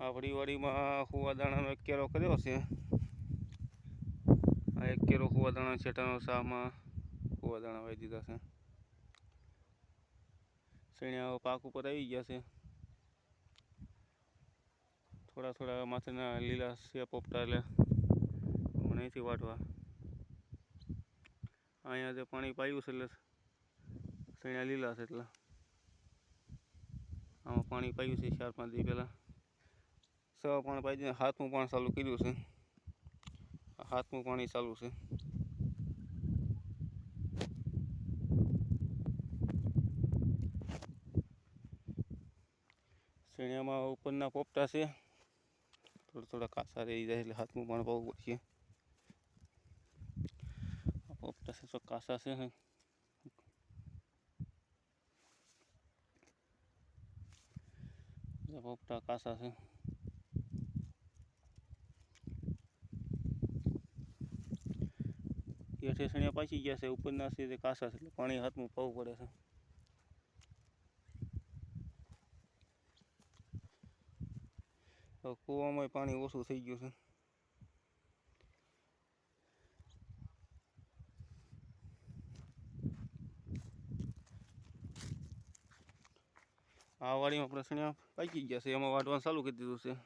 આપણી વાડીમાં હુવા દાણાનો એક કેરો કર્યો છે. આ એક કેરો હુવા દાણા છેટાનો શામાં હુવા દાણા વાવી દીધા છે. શેણિયા પાક ઉપર આવી ગયા છે. થોડા થોડા માથેના લીલા છે પોપટા એટલે મને અહીંથી વાટવા. અહીંયા જે પાણી પાયું છે એટલે શેણિયા લીલા છે એટલે. આમાં પાણી પાયું છે ચાર પાંચ દી પહેલાં. સવા પાણી પાઈ હાથનું પાણી ચાલુ કર્યું છે. હાથનું પાણી ચાલુ છે. શેણિયામાં ઉપરના પોપટા છે. થોડા થોડા કાસા રહી જાય એટલે હાથનું પાણી પાવું પડશે પોપટા છે તો કાસા છે પોપટા કાસા છે. હેઠે શેણિયા પાછી ગયા છે, ઉપરના સીધે કાસા છે, એટલે પાણી હાથમાં પાવું પડે છે. કૂવામાં પાણી ઓછું થઈ ગયું છે. આ વાડીમાં આપણે શેણિયા પાકી ગયા છે, એમાં વાટવાનું ચાલુ કરી દીધું છે.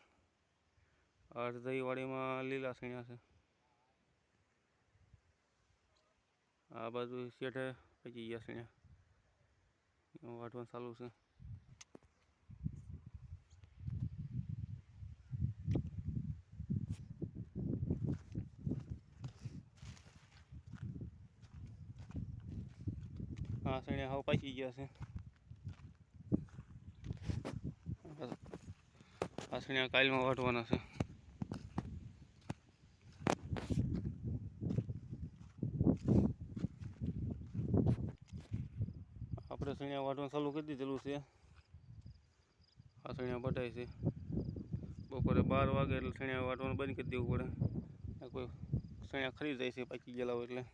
અડધી વાડીમાં લીલા શેણિયા છે. આ બાજુ શેઠે પાકી ગયા શેણિયા એમાં વાટવાનું ચાલુ છે. હા શેણિયા હાવ પાકી ગયા છે. આ શેણિયા કાલમાં વાટવાના છે. આપણે શેણિયા વાટવાનું ચાલુ કરી દીધેલું છે. આ શેણિયા બટાય છે. બપોરે બાર વાગે એટલે શેણિયા વાટવાનું બંધ કરી દેવું પડે. કોઈ શેણિયા ખરી જાય છે પાકી ગયેલા હોય એટલે.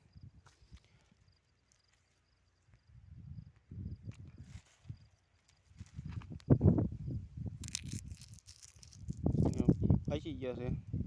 પાકી ગયા છે.